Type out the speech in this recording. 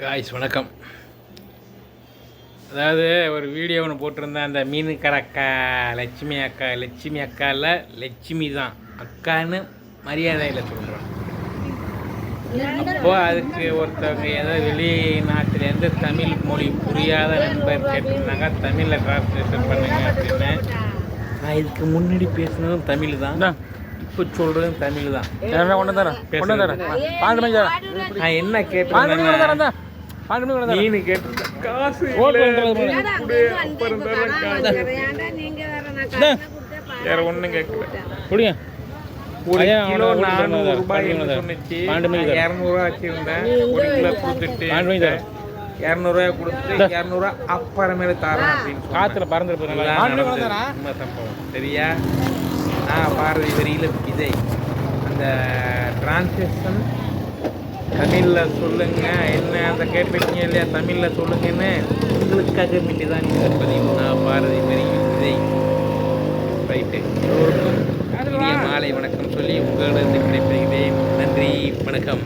Guys வணக்கம். அதாவது ஒரு வீடியோ ஒன்று போட்டிருந்தேன். அந்த மீனுக்கடை அக்கா லட்சுமி அக்கா லட்சுமி அக்கா இல்லை லட்சுமி தான். அக்கான்னு மரியாதையில் சொல்கிறோம் அப்போ அதுக்கு ஒருத்தவங்க ஏதோ வெளிநாட்டிலேருந்து தமிழ் மொழி புரியாத நண்பர் கேட்டிருந்தாங்க. தமிழில் டிரான்ஸ்லேஷன் பண்ணுங்க அப்படின்னு. நான் இதுக்கு முன்னாடி பேசினதும் தமிழ் தான். இப்போ சொல்கிறதும் தமிழ் தான். கொண்டு தரேன். கொண்டு தரேன். நான் என்ன கேட்டேன் பாஞ்சு மணி கொண்டு கேட்டிருந்தேன் காசு. வேற ஒண்ணும் கேட்கல. குடிங்க. ஒரு கிலோ நானூறு ரூபாய். சொன்னிச்சு. இரநூறுவா வச்சிருந்தேன். ஒரு கிலோ கொடுத்துட்டு. இரநூறுவா கொடுத்து இரநூறுவா அப்புறமேல தரேன் அப்படின்னு. காத்துல பறந்துட்டு உண்மை சம்பவம். சரியா? ஆ பாரதி வரியில விஜய். அந்த டிரான்ஸ்லேஷன் தமிழில் சொல்லுங்க என்ன அதை கேட்பீங்க இல்லையா? தமிழில் சொல்லுங்கன்னு உங்களுக்காக வேண்டி தான் இந்த பதிவு. பாரதி பெரியும் இதை ரைட்டு. எல்லோருக்கும் மாலை வணக்கம் சொல்லி உங்களிடம் கிடைப்பேன் நன்றி வணக்கம்.